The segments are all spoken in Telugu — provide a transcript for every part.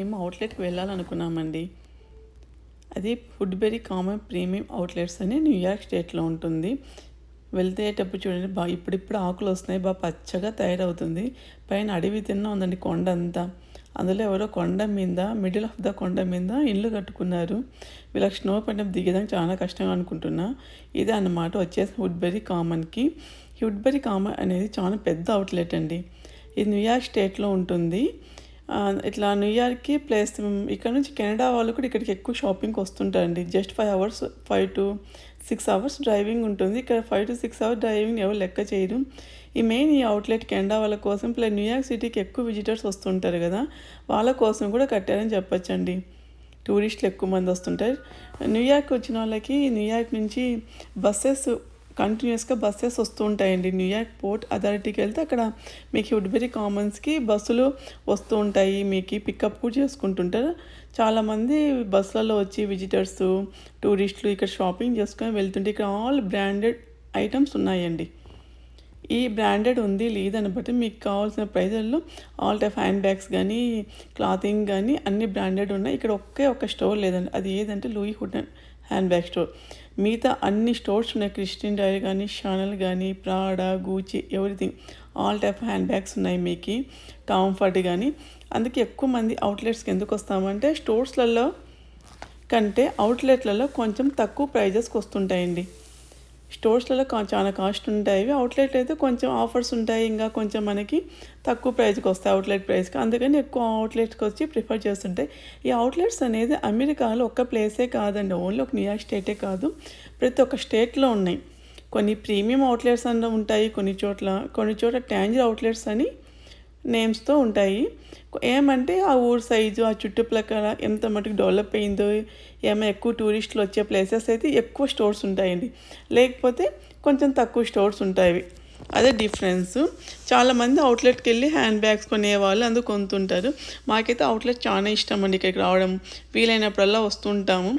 మేము అవుట్లెట్కి వెళ్ళాలనుకున్నామండి. అది ఫుడ్బెరీ కామన్ ప్రీమియం అవుట్లెట్స్ అని న్యూయార్క్ స్టేట్లో ఉంటుంది. వెళ్తేటప్పుడు చూడండి బాగా ఇప్పుడిప్పుడు ఆకులు వస్తున్నాయి బాగా పచ్చగా తయారవుతుంది. పైన అడవి తిన్న ఉందండి కొండ అంతా. అందులో ఎవరో కొండ మీద మిడిల్ ఆఫ్ ద కొండ మీద ఇల్లు కట్టుకున్నారు. వీళ్ళకి స్నో పడినప్పుడు దిగడానికి చాలా కష్టంగా అనుకుంటున్నా. ఇదే అన్నమాట వచ్చేసి వుడ్బెరీ కామన్కి. వుడ్బెరీ కామన్ అనేది చాలా పెద్ద అవుట్లెట్ అండి. ఇది న్యూయార్క్ స్టేట్లో ఉంటుంది. ఇట్లా న్యూయార్క్కి ప్లస్ ఇక్కడ నుంచి కెనడా వాళ్ళు కూడా ఇక్కడికి ఎక్కువ షాపింగ్కి వస్తుంటారండి. Just five hours five to six hours driving ఉంటుంది. ఇక్కడ five to six hours driving ఎవరు లెక్క చేయరు. ఈ మెయిన్ ఈ అవుట్లెట్ కెనడా వాళ్ళ కోసం ప్లస్ న్యూయార్క్ సిటీకి ఎక్కువ విజిటర్స్ వస్తుంటారు కదా వాళ్ళ కోసం కూడా కట్టారని చెప్పొచ్చండి. టూరిస్టులు ఎక్కువ మంది వస్తుంటారు. న్యూయార్క్ వచ్చిన వాళ్ళకి న్యూయార్క్ నుంచి బస్సెస్ కంటిన్యూస్గా బస్సెస్ వస్తూ ఉంటాయండి. న్యూయార్క్ పోర్ట్ అథారిటీకి వెళ్తే అక్కడ మీకు వుడ్బెరీ కామన్స్కి బస్సులు వస్తూ ఉంటాయి. మీకు పికప్ కూడా చేసుకుంటుంటారు. చాలామంది బస్సులలో వచ్చి విజిటర్స్ టూరిస్టులు ఇక్కడ షాపింగ్ చేసుకొని వెళ్తుంటే ఇక్కడ ఆల్ బ్రాండెడ్ ఐటమ్స్ ఉన్నాయండి. ఈ బ్రాండెడ్ ఉంది లేదని బట్టి మీకు కావాల్సిన ప్రైజుల్లో ఆల్ టైప్ హ్యాండ్ బ్యాగ్స్ కానీ క్లాతింగ్ కానీ అన్ని బ్రాండెడ్ ఉన్నాయి. ఇక్కడ ఒకే ఒక స్టోర్ లేదండి. అది ఏదంటే Louis Vuitton hand bag store. మిగతా అన్ని స్టోర్స్ ఉన్నాయి. క్రిస్టియన్ డైరీ కానీ షానల్ కానీ Prada Gucci everything all type hand bags ఉన్నాయి మీకు. కంఫర్ట్ కానీ. అందుకే ఎక్కువ మంది అవుట్లెట్స్కి ఎందుకు వస్తామంటే స్టోర్స్లలో కంటే అవుట్లెట్లలో కొంచెం తక్కువ ప్రైజెస్కి వస్తుంటాయండి. స్టోర్స్లలో కా చాలా కాస్ట్ ఉంటాయి. అవుట్లెట్ అయితే కొంచెం ఆఫర్స్ ఉంటాయి. ఇంకా కొంచెం మనకి తక్కువ ప్రైస్కి వస్తాయి అవుట్లెట్ ప్రైస్కి. అందుకని ఎక్కువ అవుట్లెట్స్కి వచ్చి ప్రిఫర్ చేస్తుంటాయి. ఈ అవుట్లెట్స్ అనేది అమెరికాలో ఒక్క ప్లేసే కాదండి. ఓన్లీ ఒక న్యూయార్క్ స్టేటే కాదు. ప్రతి ఒక్క స్టేట్లో ఉన్నాయి. కొన్ని ప్రీమియం అవుట్లెట్స్ అన్న ఉంటాయి. కొన్ని చోట్ల కొన్ని చోట్ల ట్యాంజర్ అవుట్లెట్స్ అని నేమ్స్తో ఉంటాయి. ఏమంటే ఆ ఊరు సైజు ఆ చుట్టుపక్కల ఎంత మటుకు డెవలప్ అయిందో ఏమైనా ఎక్కువ టూరిస్టులు వచ్చే ప్లేసెస్ అయితే ఎక్కువ స్టోర్స్ ఉంటాయండి. లేకపోతే కొంచెం తక్కువ స్టోర్స్ ఉంటాయి. అదే డిఫరెన్స్ చాలామంది అవుట్లెట్కి వెళ్ళి హ్యాండ్ బ్యాగ్స్ కొనేవాళ్ళు అందుకు కొంతుంటారు. మాకైతే అవుట్లెట్ చాలా ఇష్టం అండి ఇక్కడికి రావడం. వీలైనప్పుడల్లా వస్తుంటాము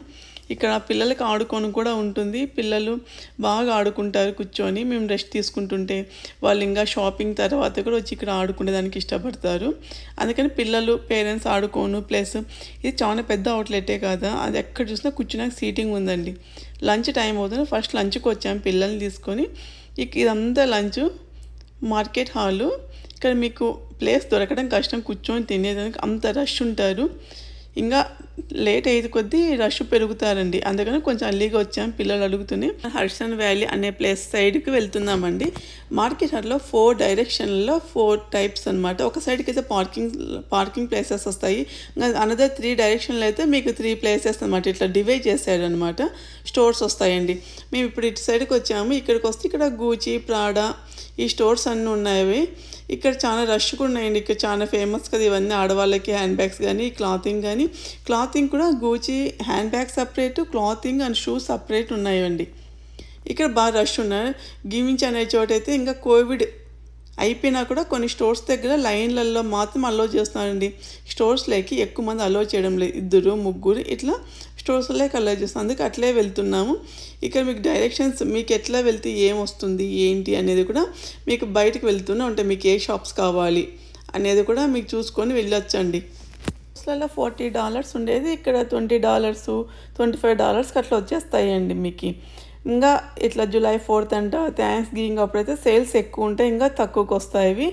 ఇక్కడ పిల్లలకి ఆడుకొని కూడా ఉంటుంది. పిల్లలు బాగా ఆడుకుంటారు కూర్చొని. మేము రెస్ట్ తీసుకుంటుంటే వాళ్ళు ఇంకా షాపింగ్ తర్వాత కూడా వచ్చి ఇక్కడ ఆడుకునేదానికి ఇష్టపడతారు. అందుకని పిల్లలు పేరెంట్స్ ఆడుకోను. ప్లస్ ఇది చాలా పెద్ద అవుట్లెటే కదా? అది ఎక్కడ చూసినా కూర్చున్నాక సీటింగ్ ఉందండి. లంచ్ టైం అవుతుంది. ఫస్ట్ లంచ్కి వచ్చాము పిల్లల్ని తీసుకొని ఇక ఇదంతా లంచ్ మార్కెట్ హాలు. ఇక్కడ మీకు ప్లేస్ దొరకడం కష్టం. కూర్చొని తినేదానికి అంత రష్ ఉంటారు. ఇంకా లేట్ అయ్యేది కొద్దీ రష్ పెరుగుతారండి. అందుకని కొంచెం అల్లీగా వచ్చాం. పిల్లలు అడుగుతూనే హర్షన్ వ్యాలీ అనే ప్లేస్ సైడ్కి వెళ్తున్నామండి. మార్కెట్ హాల్లో ఫోర్ డైరెక్షన్లో ఫోర్ టైప్స్ అనమాట ఒక సైడ్కి అయితే పార్కింగ్ పార్కింగ్ ప్లేసెస్ వస్తాయి. అనదర్ త్రీ డైరెక్షన్లో అయితే మీకు త్రీ ప్లేసెస్ అనమాట ఇట్లా డివైడ్ చేశాడు అనమాట స్టోర్స్ వస్తాయండి. మేము ఇప్పుడు ఇటు సైడ్కి వచ్చాము. ఇక్కడికి వస్తే ఇక్కడ గూచి ప్రాడా ఈ స్టోర్స్ అన్నీ ఉన్నాయి. ఇక్కడ చాలా రష్ కూడా ఉన్నాయండి. ఇక్కడ చాలా ఫేమస్ కదా ఇవన్నీ ఆడవాళ్ళకి హ్యాండ్ బ్యాగ్స్ కానీ క్లాతింగ్ కానీ క్లాతింగ్ కూడా Gucci hand bag separate clothing and shoes separate ఉన్నాయండి. ఇక్కడ బాగా రష్ ఉన్నారు. గివించి అనే చోటైతే ఇంకా కోవిడ్ అయిపోయినా కూడా కొన్ని స్టోర్స్ దగ్గర లైన్లలో మాత్రం అలో చేస్తున్నారండి. స్టోర్స్లోకి ఎక్కువ మంది అలో చేయడం లేదు. ఇద్దరు ముగ్గురు ఇట్లా స్టోర్స్లోకి అలో చేస్తున్నాం అందుకే అట్లే వెళ్తున్నాము. ఇక్కడ మీకు డైరెక్షన్స్ మీకు ఎట్లా వెళ్తే ఏం వస్తుంది ఏంటి అనేది కూడా మీకు బయటకు వెళ్తూనే ఉంటాయి. మీకు ఏ షాప్స్ కావాలి అనేది కూడా మీకు చూసుకొని వెళ్ళొచ్చండి. అసలు ఫార్టీ డాలర్స్ ఉండేది. ఇక్కడ ట్వంటీ డాలర్స్ ట్వంటీ ఫైవ్ డాలర్స్కి అట్లా వచ్చేస్తాయండి మీకు. ఇంకా ఇట్లా జూలై ఫోర్త్ అంట థ్యాంక్స్ గివింగ్ అప్పుడైతే సేల్స్ ఎక్కువ ఉంటాయి ఇంకా తక్కువకి వస్తాయి ఇవి.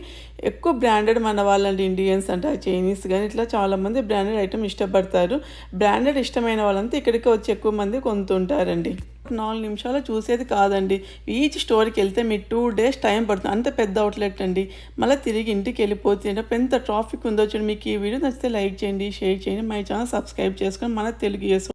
ఎక్కువ బ్రాండెడ్ మన వాళ్ళంటే ఇండియన్స్ అంట చైనీస్ కానీ ఇట్లా చాలామంది బ్రాండెడ్ ఐటమ్ ఇష్టపడతారు. బ్రాండెడ్ ఇష్టమైన వాళ్ళంతా ఇక్కడికి వచ్చి ఎక్కువ మంది కొంటుంటారండి. నాలుగు నిమిషాలు చూసేది కాదండి. ఈచ్ స్టోర్కి వెళ్తే మీ టూ డేస్ టైం పడుతుంది. అంత పెద్ద అవుట్లెట్ అండి. మళ్ళీ తిరిగి ఇంటికి వెళ్ళిపోతుంది ఎంత ట్రాఫిక్ ఉందో చూడండి. మీకు ఈ వీడియో నచ్చితే లైక్ చేయండి షేర్ చేయండి. మై ఛానల్ సబ్స్క్రైబ్ చేసుకొని మన తెలుగు